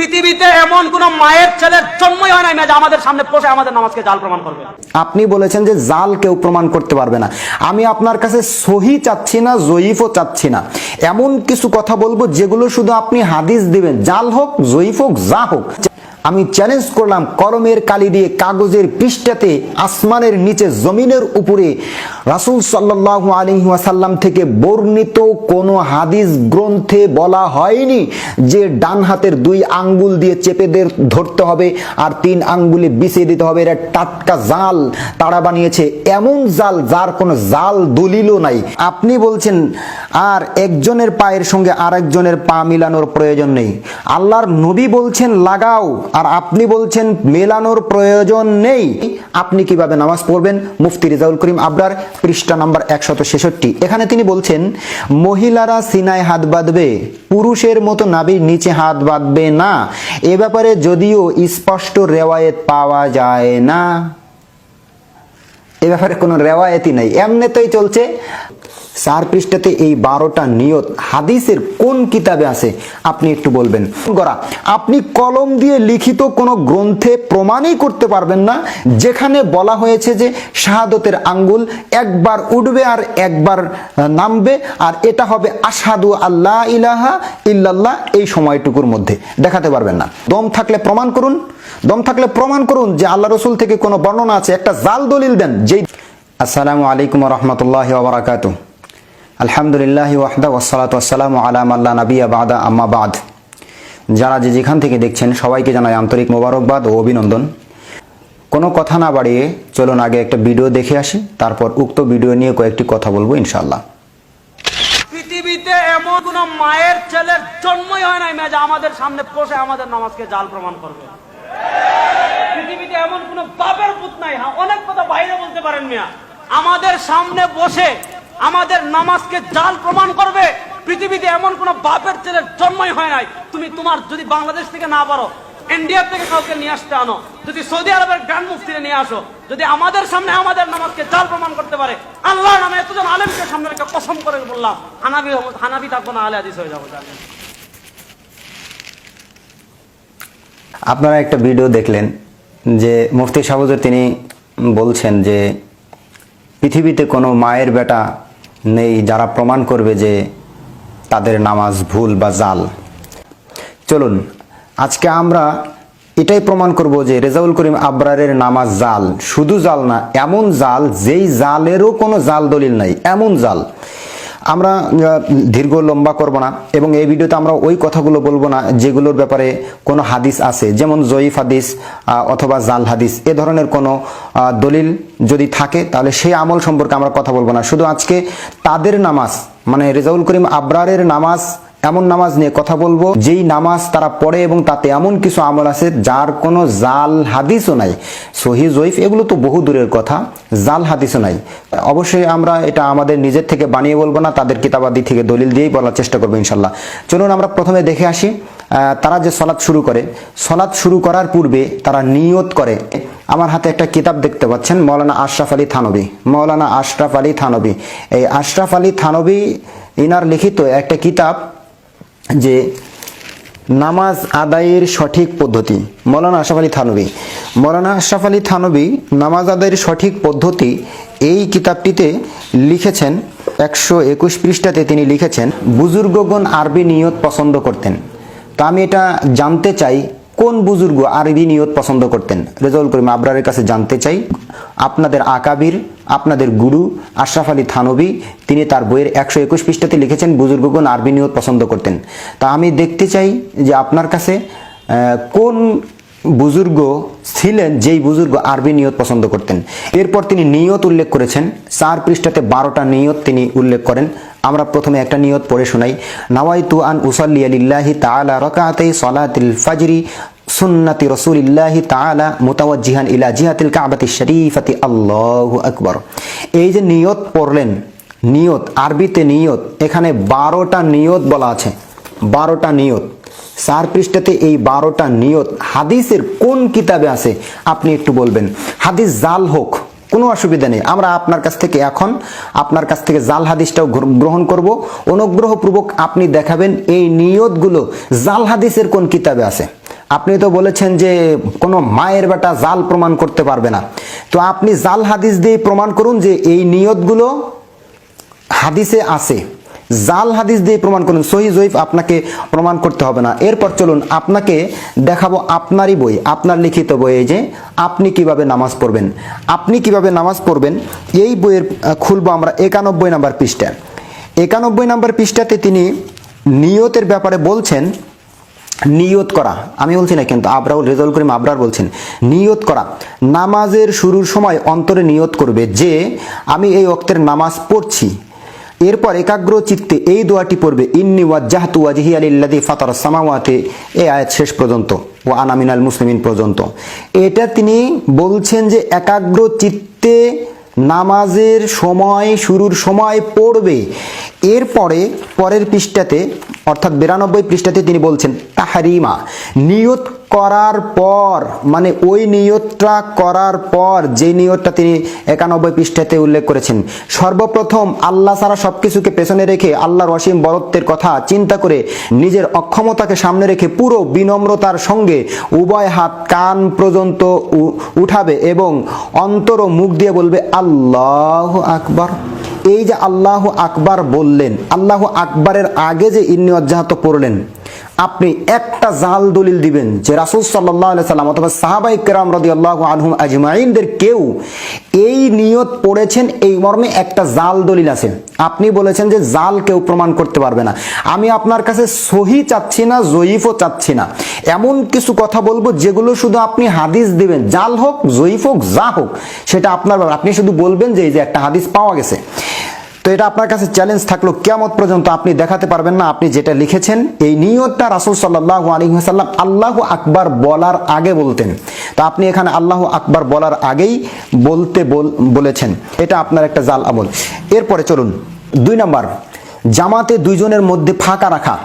পৃথিবীতে এমন কোন মায়ের ছেলের জন্মই হয় না যে আমাদের সামনে বসে আমাদের নামাজকে জাল প্রমাণ করবে। আপনি বলেছেন যে জাল কেউ প্রমাণ করতে পারবে না। আমি আপনার কাছে সহি চাচ্ছি না, জয়ীফও চাচ্ছি না। এমন কিছু কথা বলব যেগুলো শুধু আপনি হাদিস দিবেন। জাল হোক, জয়ীফ হোক, যা হোক। আমি চ্যালেঞ্জ করলাম কলমের কালি দিয়ে কাগজের পৃষ্ঠাতে আসমানের নিচে জমিনের উপরে। রাসূল সাল্লাল্লাহু আলাইহি ওয়াসাল্লাম থেকে বর্ণিত কোনো হাদিস গ্রন্থে বলা হয়নি যে ডান হাতের দুই আঙ্গুল দিয়ে চেপে ধরতে হবে আর তিন আঙ্গুলে বিছিয়ে দিতে হবে। এটা টাটকা জাল। তারা বানিয়েছে এমন জাল যার কোনো জাল দলিলও নাই। আপনি বলছেন, আর একজনের পায়ের সঙ্গে আরেকজনের পা মিলানোর প্রয়োজন নেই। আল্লাহর নবী বলছেন, লাগাও। আর আপনি বলছেন মেলানোর প্রয়োজন নেই। আপনি কীভাবে নামাজ পড়বেন? মুফতি রিজাউল করিম আবরার, পৃষ্ঠা নাম্বার একশত ছেষট্টি। এখানে তিনি বলছেন, মহিলারা সিনায় হাত বাঁধবে, পুরুষের মতো নাবির নিচে হাত বাঁধবে না। এ ব্যাপারে যদিও স্পষ্ট রেওয়ায়েত পাওয়া যায় না। এ ব্যাপারে কোনো রেওয়ায়তই নাই। এমনিতেই চলছে চার পৃষ্ঠাতে এই বারোটা নিয়ত হাদিসের কোন কিতাবে আছে? আপনি একটু বলবেন। করা আপনি কলম দিয়ে লিখিত কোনো গ্রন্থে প্রমাণই করতে পারবেন না, যেখানে বলা হয়েছে যে শাহাদতের আঙ্গুল একবার উঠবে আর একবার নামবে, আর এটা হবে আসাদু আল্লাহ ইলাহা ইল্লাল্লাহ এই সময়টুকুর মধ্যে। দেখাতে পারবেন না। দম থাকলে প্রমাণ করুন। দম থাকলে প্রমাণ করুন যে আল্লাহ রসুল থেকে কোনো বর্ণনা আছে। একটা জাল দলিল দেন, যেই আসসালামু আলাইকুম রহমতুল্লাহ ওবরাকাত আলহামদুলিল্লাহ ওয়াহদা ওসালাত ওয়াসালাম আলাম আল্লাহ নবিয়া বাদা, আম্মা বাদ। যারা যে যেখান থেকে দেখছেন, সবাইকে জানাই আন্তরিক মোবারকবাদ ও অভিনন্দন। কোনো কথা না বাড়িয়ে চলুন আগে একটা ভিডিও দেখে আসি, তারপর উক্ত ভিডিও নিয়ে কয়েকটি কথা বলব ইনশাল্লাহ পৃথিবীতে এমন কোন মায়ের ছেলের জন্মই হয় নাই যে আমাদের সামনে বসে আমাদের নামাজকে জাল প্রমাণ করবে। পৃথিবীতে এমন কোন বাপের পুত নাই হ্যাঁ অনেক কথা বাইরে বলতে পারেন মিয়া। আমাদের সামনে বসে আমাদের নামাজকে জাল প্রমাণ করবে। পৃথিবীতে এমন কোন বাপের ছেলের জন্মই হয় নাই। তুমি তোমার যদি বাংলাদেশ থেকে না পারো, ইন্ডিয়া থেকে কাউকে নিয়ে আসতে আনো, যদি সৌদি আরবের গ্র্যান্ড মুফতিরে নিয়ে আসো, যদি আমাদের সামনে আমাদের নামাজকে জাল প্রমাণ করতে পারে আল্লাহ নামে এতজন আলেমকে সামনে রেখে কসম করে বললাম, হানাবি হানাবি থাকব না, আলে হাদিস হয়ে যাব আপনারা একটা ভিডিও দেখলেন যে মুফতি সাহুজুর তিনি বলছেন যে পৃথিবীতে কোনো মায়ের বেটা নেই, যারা প্রমাণ করবে যে তাদের নামাজ ভুল বা জাল। চলুন, আজকে আমরা এটাই প্রমাণ করব যে রেজাউল করিম আবরারের নামাজ জাল। শুধু জাল না, এমন জাল যেই জালেরও কোনো জাল দলিল নাই, এমন জাল। আমরা দীর্ঘ লম্বা করব না এবং এই ভিডিওতে আমরা ওই কথাগুলো বলব না যেগুলোর ব্যাপারে কোনো হাদিস আছে। যেমন জয়ীফ হাদিস অথবা জাল হাদিস, এ ধরনের কোনো দলিল যদি থাকে তাহলে সেই আমল সম্পর্কে আমরা কথা বলব না। শুধু আজকে তাদের নামাজ মানে রেজাউল করিম আবরারের নামাজ এমন নামাজ নিয়ে কথা বলব, যেই নামাজ তারা পড়ে এবং তাতে এমন কিছু আমল আছে যার কোনো জাল হাদিসও নাই। সহি, জয়ীফ, এগুলো তো বহু দূরের কথা, জাল হাদিসও নাই। অবশ্যই আমরা এটা আমাদের নিজের থেকে বানিয়ে বলব না, তাদের কিতাবাদি থেকে দলিল দিয়েই বলার চেষ্টা করব ইনশাল্লাহ। চলুন আমরা প্রথমে দেখে আসি তারা যে সলাৎ শুরু করে, সলাৎ শুরু করার পূর্বে তারা নিয়ত করে। আমার হাতে একটা কিতাব দেখতে পাচ্ছেন, মৌলানা আশরাফ আলী থানবী, মৌলানা আশরাফ আলী থানবী। এই আশরাফ আলী থানবী, ইনার লিখিত একটা কিতাব যে নামাজ আদায়ের সঠিক পদ্ধতি, মৌলানা আশরাফ আলী থানবী মৌলানা আশরাফ আলী থানবী নামাজ আদায়ের সঠিক পদ্ধতি এই কিতাবটিতে লিখেছেন, একশো একুশ পৃষ্ঠাতে তিনি লিখেছেন, বুজুর্গগণ আরবি নিয়ত পছন্দ করতেন। তা আমি এটা জানতে চাই কোন বুজুর্গ আরবি নিয়ত পছন্দ করতেন? রেজাউল করিম আবরারের কাছে জানতে চাই, আপনাদের আকাবির, আপনাদের গুরু আশরাফ আলী থানবী, তিনি তার বইয়ের একশো একুশ পৃষ্ঠাতে লিখেছেন, বুজুর্গগণ আরবি নিয়ত পছন্দ করতেন। তা আমি দেখতে চাই যে আপনার কাছে কোন বুজুর্গ ছিলেন যেই বুজুর্গ আরবি নিয়ত পছন্দ করতেন? এরপর তিনি নিয়ত উল্লেখ করেছেন, চার পৃষ্ঠাতে বারোটা নিয়ত তিনি উল্লেখ করেন। আমরা প্রথমে একটা নিয়ত পড়ে শোনাই। নাওয়াইতু আন উসাল্লি আলিল্লাহি তাআলা রাকাতাই সালাতিল ফাজরি সুন্নতি রসুলিল্লাহি তাআলা মুতাওয়াজ্জিহান ইলা জিহাতিল কাবাতি শরীফাতি। আল্লাহু আকবার। এই যে নিয়ত পড়লেন, নিয়ত, আরবিতে নিয়ত, এখানে বারোটা নিয়ত বলা আছে। বারোটা নিয়ত। সার পৃষ্ঠাতে এই বারোটা নিয়ত হাদিসের কোন কিতাবে আছে, আপনি একটু বলবেন। হাদিস জাল হোক কোনো অসুবিধা নেই। আমরা আপনার কাছ থেকে এখন, আপনার কাছ থেকে জাল হাদিসটাও গ্রহণ করব। অনুগ্রহপূর্বক আপনি দেখাবেন এই নিয়তগুলো। জাল হাদিসের কোন কিতাবে আছে? আপনি তো বলেছেন যে কোনো মায়ের বেটা জাল প্রমাণ করতে পারবে না। তো আপনি জাল হাদিস দিয়ে প্রমাণ করুন যে এই নিয়তগুলো হাদিসে আছে। জাল হাদিস দিয়ে প্রমাণ করুন, সহি জয়ীফ আপনাকে প্রমাণ করতে হবে না। এরপর চলুন, আপনাকে দেখাবো আপনারই বই, আপনার লিখিত বই, এই যে আপনি কীভাবে নামাজ পড়বেন। আপনি কীভাবে নামাজ পড়বেন, এই বইয়ের খুলবো আমরা একানব্বই নাম্বার পৃষ্ঠা। একানব্বই নাম্বার পৃষ্ঠাতে তিনি নিয়তের ব্যাপারে বলছেন, নিয়ত করা। আমি বলছি না কিন্তু আবরাউল, রেজাউল করিম আবরার বলছেন, নিয়ত করা। নামাজের শুরুর সময় অন্তরে নিয়ত করবে যে, আমি এই অক্তের নামাজ পড়ছি। এরপর একাগ্র চিত্তে এই দোয়াটি পড়বে, ইন্নি ওয়াজ্জাহতু ওয়াজহি আলিল্লাযী ফাতারাস সামাওয়াতি এই আয়াত শেষ পর্যন্ত ও আনামিনাল মুসলিমিন পর্যন্ত। এটা তিনি বলছেন যে একাগ্র চিত্তে নামাজের সময়, শুরুর সময় পড়বে। এরপরে পরের পৃষ্ঠাতে, অর্থাৎ বিরানব্বই পৃষ্ঠাতে তিনি বলছেন, তাহারিমা নিয়ত করার পর মানে ওই নিয়তটা করার পর, যে নিয়তটা তিনি একানব্বই পৃষ্ঠাতে উল্লেখ করেছেন, সর্বপ্রথম আল্লাহ সারা সব কিছুকে পেছনে রেখে আল্লাহর অসীম বরত্বের কথা চিন্তা করে নিজের অক্ষমতাকে সামনে রেখে পুরো বিনম্রতার সঙ্গে উভয় হাত কান পর্যন্ত উঠাবে এবং অন্তর ও মুখ দিয়ে বলবে, আল্লাহ আকবর। এই যে আল্লাহ আকবার বললেন, আল্লাহ আকবারের আগে যে ইন্নি অজ্জাহাত পড়লেন আপনি একটা জাল দলিল দিবেন যে রাসুল সাল্লাহ সাল্লাম অথবা সাহাবাই কেরাম রদি আল্লাহ আনহুম আজমাইনদের কেউ এই নিয়ত পড়েছেন, এই মর্মে একটা জাল দলিল আছে। আপনি বলেছেন যে জাল কেউ প্রমাণ করতে পারবে না। আমি আপনার কাছে সহি চাচ্ছি না, জয়ীফও চাচ্ছি না। এমন কিছু কথা বলব যেগুলো শুধু আপনি হাদিস দিবেন। জাল হোক, জয়ীফ হোক, যা হোক, সেটা আপনার আপনি শুধু বলবেন যে এই যে একটা হাদিস পাওয়া গেছে। তো এটা আপনার কাছে চ্যালেঞ্জ থাকল কেমত পর্যন্ত আপনি দেখাতে পারবেন না, আপনি যেটা লিখেছেন, এই নিয়তটা রাসুল সাল্লাহ আলহিহাসাল্লাম আল্লাহ আকবার বলার আগে বলতেন। তা আপনি এখানে আল্লাহ আকবার বলার আগেই বলতে বল- বলেছেন। এটা আপনার একটা জাল আমল। এরপরে চলুন, দুই নাম্বার, জামাতে দুইজনের মধ্যে ফাঁকা রাখা।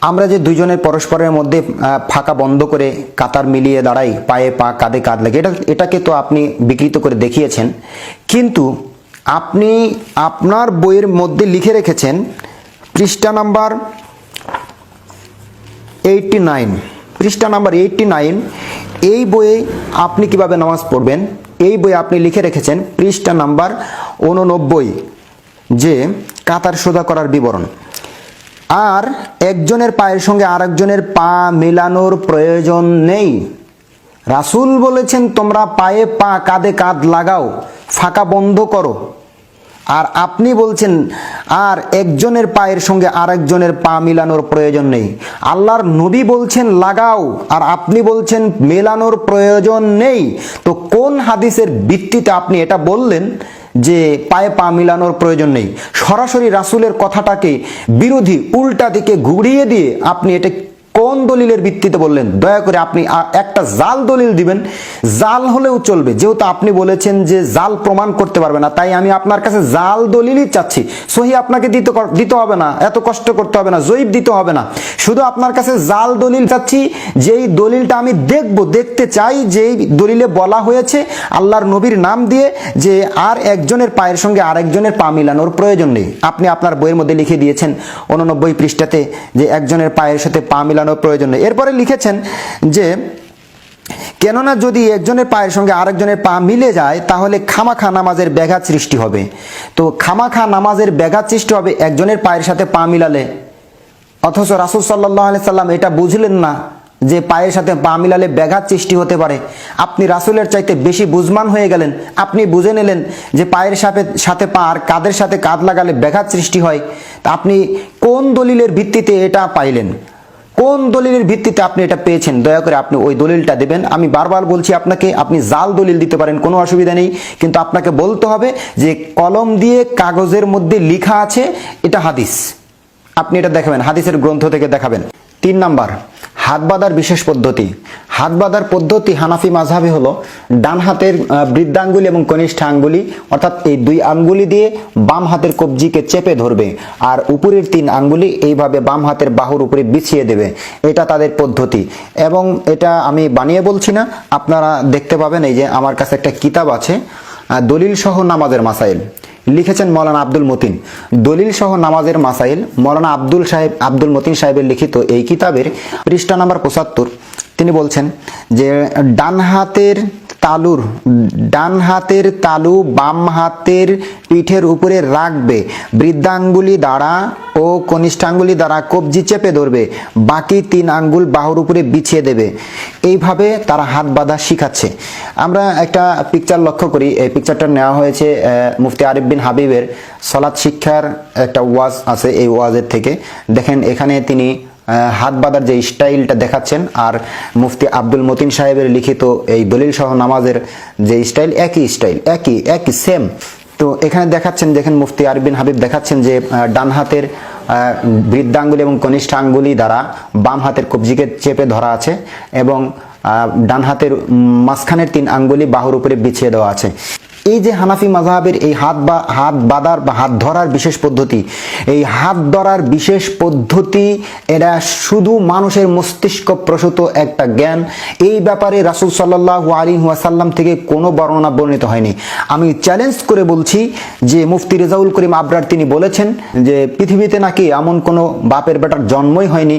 আমরা যে দুইজনের পরস্পরের মধ্যে ফাঁকা বন্ধ করে কাতার মিলিয়ে দাঁড়াই, পায়ে পা কাঁধে কাঁধ লাগে এটা, এটাকে তো আপনি বিকৃত করে দেখিয়েছেন। কিন্তু আপনি আপনার বইয়ের মধ্যে লিখে রেখেছেন পৃষ্ঠা নাম্বার এইটটি নাইন পৃষ্ঠা নাম্বার এইটটি নাইন এই বইয়ে আপনি কীভাবে নামাজ পড়বেন? এই বইয়ে আপনি লিখে রেখেছেন পৃষ্ঠা নাম্বার উননব্বই, যে কাতার সোজা করার বিবরণ। আর একজনের পায়ের সঙ্গে আরেকজনের পা মেলানোর প্রয়োজন নেই। রাসূল বলেছেন, তোমরা পায়ে পা কাঁধে কাঁধ লাগাও, ফাঁকা বন্ধ করো। আর আপনি বলছেন, আর একজনের পায়ের সঙ্গে আরেকজনের পা মিলানোর প্রয়োজন নেই। আল্লাহর নবী বলছেন, লাগাও। আর আপনি বলছেন, মেলানোর প্রয়োজন নেই। তো কোন হাদিসের ভিত্তিতে আপনি এটা বললেন যে পায়ে পা মিলানোর প্রয়োজন নেই? সরাসরি রাসূলের কথাটাকে বিরোধী উল্টা দিকে ঘুরিয়ে দিয়ে আপনি এটা কোন দলিলের ভিত্তিতে বললেন? দয়া করে আপনি একটা জাল দলিল দিবেন। জাল হলেও চলবে। যেহেতু আপনি বলেছেন যে জাল প্রমাণ করতে পারবে না, তাই আমি আপনার কাছে জাল দলিলই চাচ্ছি। সহি আপনাকে দিতে দিতে হবে না। এত কষ্ট করতে হবে না, জয়ীব দিতে হবে না। শুধু আপনার কাছে জাল দলিল চাচ্ছি, যেই দলিলটা আমি দেখব, দেখতে চাই যেই দলিলে বলা হয়েছে আল্লাহর নবীর নাম দিয়ে যে আর একজনের পায়ের সঙ্গে আরেকজনের পা মিলানোর প্রয়োজন নেই। আপনি আপনার বইয়ের মধ্যে লিখে দিয়েছেন, উননব্বই পৃষ্ঠাতে যে একজনের পায়ের সাথে পা মিলানোর প্রয়োজন নেই। এরপরে লিখেছেন যে, কেননা যদি একজনের পায়ের সঙ্গে আরেকজনের পা মিলে যায়, তাহলে খামাখা নামাজের ব্যাঘাত সৃষ্টি হবে। তো খামাখা নামাজের ব্যাঘাত সৃষ্টি হবে একজনের পায়ের সাথে পা মিলালে। অথচ রাসুল সাল্লাহ সাল্লাম এটা বুঝলেন না যে পায়ের সাথে পা মিলালে ব্যাঘাত সৃষ্টি হতে পারে। আপনি রাসুলের চাইতে বেশি বুঝমান হয়ে গেলেন। আপনি বুঝে নিলেন যে পায়ের সাথে সাথে পা আর কাদের সাথে কাঁধ লাগালে ব্যাঘাত সৃষ্টি হয়। তা আপনি কোন দলিলের ভিত্তিতে এটা পাইলেন? কোন দলিলের ভিত্তিতে আপনি এটা পেয়েছেন? দয়া করে আপনি ওই দলিলটা দেবেন। আমি বারবার বলছি আপনাকে, আপনি জাল দলিল দিতে পারেন, কোনো অসুবিধা নেই। কিন্তু আপনাকে বলতে হবে যে কলম দিয়ে কাগজের মধ্যে লিখা আছে, এটা হাদিস। আপনি এটা দেখাবেন, হাদিসের গ্রন্থ থেকে দেখাবেন। তিন নাম্বার হাত বাঁধার বিশেষ পদ্ধতি। হাত বাঁধার পদ্ধতি হানাফি মাঝহাবে হলো ডান হাতের বৃদ্ধাঙ্গুলি এবং কনিষ্ঠ আঙ্গুলি, অর্থাৎ এই দুই আঙ্গুলি দিয়ে বাম হাতের কবজিকে চেপে ধরবে আর উপরের তিন আঙ্গুলি এইভাবে বাম হাতের বাহুর উপরে বিছিয়ে দেবে। এটা তাদের পদ্ধতি। এবং এটা আমি বানিয়ে বলছি না, আপনারা দেখতে পাবেন এই যে আমার কাছে একটা কিতাব আছে দলিল সহ নামাজের মাসাইল। লিখেছেন মৌলানা আব্দুল মতিন। দলিল সহ নামাজের মাসাইল মৌলানা আব্দুল সাহেব, আব্দুল মতিন সাহেবের লিখিত এই কিতাবের পৃষ্ঠা নাম্বার পঁচাত্তর। তিনি বলছেন যে ডান হাতের তালুর, ডান হাতের তালু বাম হাতের পিঠের উপরে রাখবে। বৃদ্ধাঙ্গুলি দ্বারা ও কনিষ্ঠাঙ্গুলি দ্বারা কবজি চেপে ধরবে। বাকি তিন আঙ্গুল বাহুর উপরে বিছিয়ে দেবে। এইভাবে তারা হাত বাঁধা শিখাচ্ছে। আমরা একটা পিকচার লক্ষ্য করি। এই পিকচারটা নেওয়া হয়েছে মুফতি আরিফ বিন হাবিবের। সলাৎ শিক্ষার একটা ওয়াজ আছে এই ওয়াজের থেকে। দেখেন, এখানে তিনি হাত বাঁধার যে স্টাইলটা দেখাচ্ছেন, আর মুফতি আব্দুল মতিন সাহেবের লিখিত এই দলিল সহ নামাজের যে স্টাইল, একই স্টাইল, একই একই সেম তো এখানে দেখাচ্ছেন, দেখেন মুফতি আরবিন হাবিব দেখাচ্ছেন যে ডান হাতের বৃদ্ধাঙ্গুলি এবং কনিষ্ঠ আঙ্গুলি দ্বারা বাম হাতের কবজিকে চেপে ধরা আছে এবং ডান হাতের মাঝখানের তিন আঙ্গুলি বাহুর উপরে বিছিয়ে দেওয়া আছে। এই যে হানাফি মাযহাবের এই হাত বা, হাত বাঁধার বা হাত ধরার বিশেষ পদ্ধতি, এই হাত ধরার বিশেষ পদ্ধতি, এটা শুধু মানুষের মস্তিষ্ক প্রসূত একটা জ্ঞান। এই ব্যাপারে রাসূল সাল্লাহ আলাইহি ওয়াসাল্লাম থেকে কোনো বর্ণনা বর্ণিত হয়নি। আমি চ্যালেঞ্জ করে বলছি যে মুফতি রেজাউল করিম আবরার তিনি বলেছেন যে পৃথিবীতে নাকি এমন কোনো বাপের বেটার জন্মই হয়নি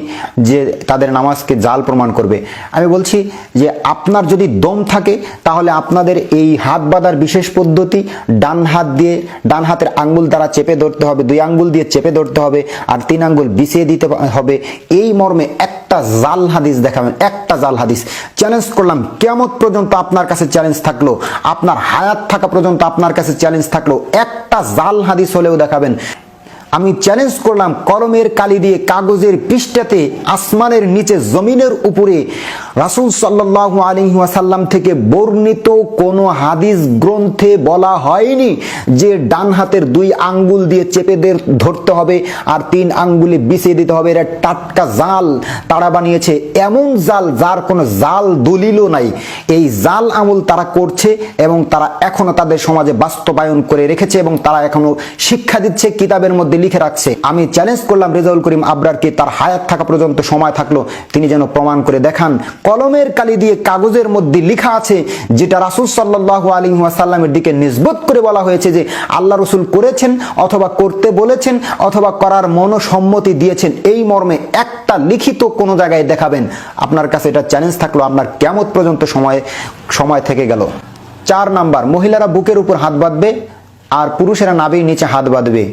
যে তাদের নামাজকে জাল প্রমাণ করবে। আমি বলছি যে আপনার যদি দম থাকে, তাহলে আপনাদের এই হাত বাঁধার বিশেষ পদ্ধতি, ডান হাত দিয়ে, ডান হাতের আঙ্গুল দ্বারা চেপে ধরতে হবে, দুই আঙ্গুল দিয়ে চেপে ধরতে হবে, আর তিন আঙ্গুল বিছিয়ে দিতে হবে। এই মর্মে একটা জাল হাদিস দেখাবেন, একটা জাল হাদিস। চ্যালেঞ্জ করলাম কেমত পর্যন্ত আপনার কাছে চ্যালেঞ্জ থাকল, আপনার হায়াত থাকা পর্যন্ত আপনার কাছে চ্যালেঞ্জ থাকল, একটা জাল হাদিস হলেও দেখাবেন। আমি চ্যালেঞ্জ করলাম কলমের কালি দিয়ে কাগজের পৃষ্ঠাতে আসমানের নিচে জমিনের উপরে। রাসূল সাল্লাল্লাহু আলাইহি ওয়াসাল্লাম থেকে বর্ণিত কোনো হাদিস গ্রন্থে বলা হয়নি যে ডান হাতের দুই আঙ্গুল দিয়ে চেপেদের ধরতে হবে আর তিন আঙ্গুলে বিছিয়ে দিতে হবে। এটা টাটকা জাল তারা বানিয়েছে। এমন জাল যার কোনো জাল দলিলও নাই। এই জাল আমল তারা করছে এবং তারা এখনও তাদের সমাজে বাস্তবায়ন করে রেখেছে এবং তারা এখনও শিক্ষা দিচ্ছে। কিতাবের মধ্যে লিখে রাখছে। আমি চ্যালেঞ্জ করলাম রেজাউল করিম আবরারকে, তার হায়াত থাকা পর্যন্ত সময় থাকল। তিনি যেন প্রমাণ করে দেখান। কলমের কালি দিয়ে কাগজের মধ্যে লিখা আছে, যেটা রাসূল সাল্লাল্লাহু আলাইহি ওয়াসাল্লামের দিকে নিসবত করে বলা হয়েছে যে, আল্লাহ রসুল করেছেন অথবা করতে বলেছেন অথবা করার মনোসম্মতি দিয়েছেন। এই মর্মে একটা লিখিত কোনো জায়গায় দেখাবেন। আপনার কাছে এটা চ্যালেঞ্জ থাকল, আপনার কেমত পর্যন্ত সময় সময় থেকে গেল। চার নাম্বার, মহিলারা বুকের উপর হাত বাঁধবে। আর পুরুষেরা নাবির নিচে হাত বাঁধবে।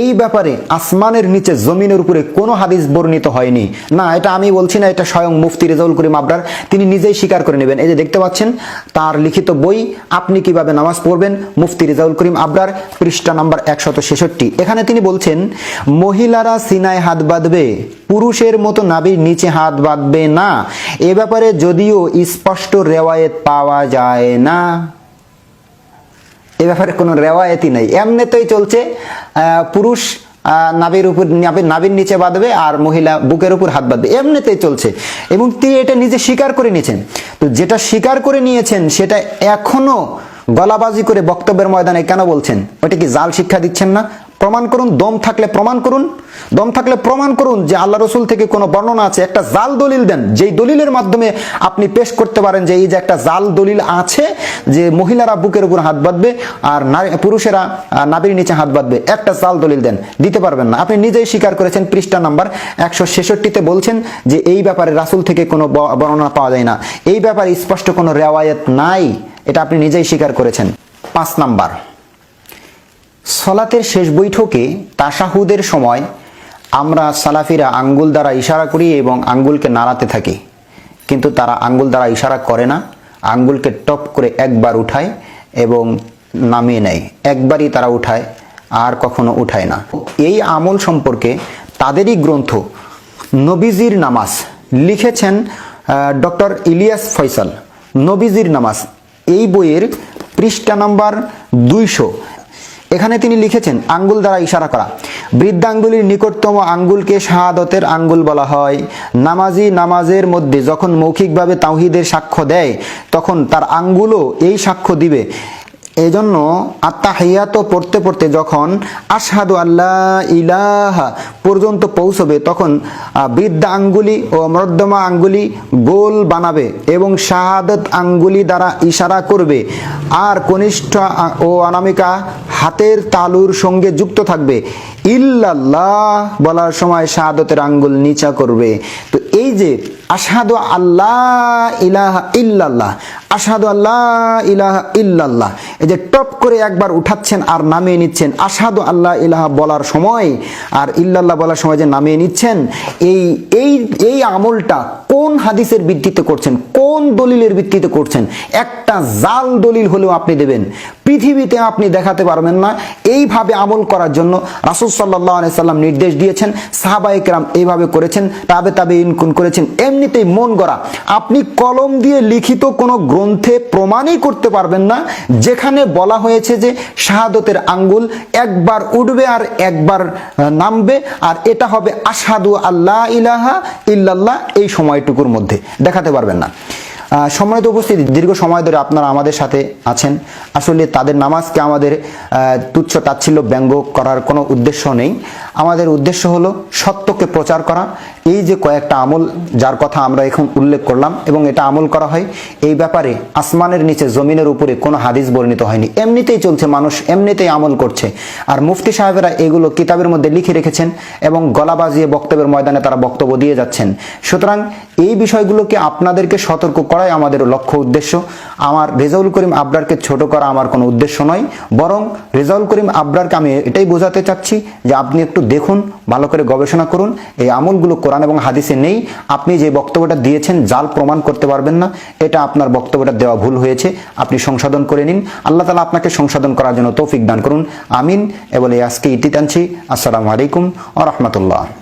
এই ব্যাপারে আসমানের নিচে জমিনের উপরে কোনো হাদিস বর্ণিত হয়নি। না, এটা আমি বলছি না, এটা স্বয়ং মুফতি রেজাউল করিম আবরার, তিনি নিজেই স্বীকার করে নেবেন। এই যে দেখতে পাচ্ছেন, তার লিখিত বই, আপনি কীভাবে নামাজ পড়বেন? মুফতি রেজাউল করিম আবরার, পৃষ্ঠা নাম্বার একশত ছেষট্টি। এখানে তিনি বলছেন, মহিলারা সিনায় হাত বাঁধবে, পুরুষের মতো নাবির নিচে হাত বাঁধবে না। এ ব্যাপারে যদিও স্পষ্ট রেওয়ায়েত পাওয়া যায় না। এ ব্যাপারে কোনো রেওয়ায়তি নেই। এমনিতেই চলছে পুরুষ নাবির উপর নাবির নিচে বাঁধবে আর মহিলা বুকের উপর হাত বাঁধবে। এমনিতেই চলছে। এবং তিনি এটা নিজে স্বীকার করে নিয়েছেন। তো যেটা স্বীকার করে নিয়েছেন, সেটা এখনও গলাবাজি করে বক্তব্যের ময়দানে কেন বলছেন? ওটা কি জাল শিক্ষা দিচ্ছেন না? প্রমাণ করুন, দম থাকলে প্রমাণ করুন। দম থাকলে প্রমাণ করুন যে আল্লাহ রসুল থেকে কোনো বর্ণনা আছে। একটা জাল দলিল দেন। যেই দলিলের মাধ্যমে আপনি পেশ করতে পারেন যে এই যে একটা জাল দলিল আছে যে মহিলারা বুকের উপর হাত বাঁধবে আর পুরুষেরা নাভির নিচে হাত বাঁধবে, একটা জাল দলিল দেন। দিতে পারবেন না। আপনি নিজেই স্বীকার করেছেন, পৃষ্ঠা নাম্বার একশো ছেষট্টিতে বলছেন যে এই ব্যাপারে রাসুল থেকে কোনো বর্ণনা পাওয়া যায় না। এই ব্যাপারে স্পষ্ট কোনো রেওয়ায়ত নাই। এটা আপনি নিজেই স্বীকার করেছেন। পাঁচ নাম্বার। সলাতের শেষ বৈঠকে তাশাহুদের সময় আমরা সালাফিরা আঙ্গুল দ্বারা ইশারা করি এবং আঙ্গুলকে নাড়াতে থাকি। কিন্তু তারা আঙ্গুল দ্বারা ইশারা করে না। আঙ্গুলকে টপ করে একবার উঠায় এবং নামিয়ে নেয়। একবারই তারা উঠায়, আর কখনো উঠায় না। এই আমল সম্পর্কে তাদেরই গ্রন্থ নবীজির নামাজ লিখেছেন ডক্টর ইলিয়াস ফয়সাল। নবীজির নামাজ। এই বইয়ের পৃষ্ঠা নাম্বার দুইশো। এখানে তিনি লিখেছেন, আঙ্গুল দ্বারা ইশারা করা। বৃদ্ধাঙ্গুলির নিকটতম আঙ্গুলকে শাহাদতের আঙ্গুল বলা হয়। নামাজি নামাজের মধ্যে যখন মৌখিকভাবে তাওহিদের সাক্ষ্য দেয়, তখন তার আঙ্গুলও এই সাক্ষ্য দিবে। এজন্য আত্মাহিয়াত পড়তে পড়তে যখন আশহাদু আল্লাহ ইলাহা পর্যন্ত পৌঁছবে, তখন বৃদ্ধা আঙ্গুলি ও মর্দমা আঙ্গুলি গোল বানাবে এবং শাহাদত আঙ্গুলি দ্বারা ইশারা করবে। আর কনিষ্ঠ ও অনামিকা হাতের তালুর সঙ্গে যুক্ত থাকবে। ইল্লাল্লাহ বলার সময় শাহাদতের আঙ্গুল নিচা করবে। তো এই যে আশহাদু আল্লাহ ইলাহা ইল্লাল্লাহ আশহাদু আল্লাহ ইলাহা ইল্লাল্লাহ। এই যে টপ করে একবার উঠাচ্ছেন আর নামিয়ে নিচ্ছেন। আশহাদু আল্লাহ ইলাহা বলার সময় আর ইল্লাল্লাহ বলার সময় যে নামিয়ে নিচ্ছেন, এই এই এই আমলটা কোন হাদিসের ভিত্তিতে করছেন? কোন দলিলের ভিত্তিতে করছেন? একটা জাল দলিল হলেও আপনি দেবেন। পৃথিবীতে আপনি দেখাতে পারবেন না। এইভাবে আমল করার জন্য রাসুল সাল্লাহ সাল্লাম নির্দেশ দিয়েছেন। সাহাবাইকরাম এইভাবে করেছেন। তাবে তাবে ইনকুন করেছেন। এমনিতেই মন গড়া। আপনি কলম দিয়ে লিখিত কোনো গ্রন্থে প্রমাণই করতে পারবেন না, যেখানে বলা হয়েছে যে শাহাদতের আঙ্গুল একবার উঠবে আর একবার নামবে, আর এটা হবে আসাদু আল্লাহ ইলাহা ইল্লাল্লাহ এই সময়টুকুর মধ্যে। দেখাতে পারবেন না। সম্মানিত উপস্থিতি, দীর্ঘ সময় ধরে আপনারা আমাদের সাথে আছেন। আসলে তাদের নামাজকে আমাদের তুচ্ছ তাচ্ছিল্য ব্যঙ্গ করার কোনো উদ্দেশ্য নেই। আমাদের উদ্দেশ্য হলো সত্যকে প্রচার করা এই যে কয়েকটা আমল যার কথা আমরা এখন উল্লেখ করলাম এবং এটা আমল করা হয়, এই ব্যাপারে আসমানের নিচে জমিনের উপরে কোনো হাদিস বর্ণিত হয়নি। এমনিতেই চলছে, মানুষ এমনিতেই আমল করছে। আর মুফতি সাহেবেরা এগুলো কিতাবের মধ্যে লিখে রেখেছেন এবং গলা বাজিয়ে বক্তব্যের ময়দানে তারা বক্তব্য দিয়ে যাচ্ছেন। সুতরাং এই বিষয়গুলোকে আপনাদেরকে সতর্ক করাই আমাদের লক্ষ্য উদ্দেশ্য। আমার রেজাউল করিম আবরারকে ছোট করা আমার কোনো উদ্দেশ্য নয়, বরং রেজাউল করিম আবরারকে আমি এটাই বোঝাতে চাচ্ছি যে আপনি একটু দেখুন, ভালো করে গবেষণা করুন, এই আমলগুলো কোরআন এবং হাদিসে নেই। আপনি যে বক্তব্যটা দিয়েছেন, জাল প্রমাণ করতে পারবেন না। এটা আপনার বক্তব্যটা দেওয়া ভুল হয়েছে। আপনি সংশোধন করে নিন। আল্লাহ তালা আপনাকে সংশোধন করার জন্য তৌফিক দান করুন। আমিন। এবং আজকে ইতি টানছি। আসসালামু আলাইকুম ও রহমতুল্লাহ।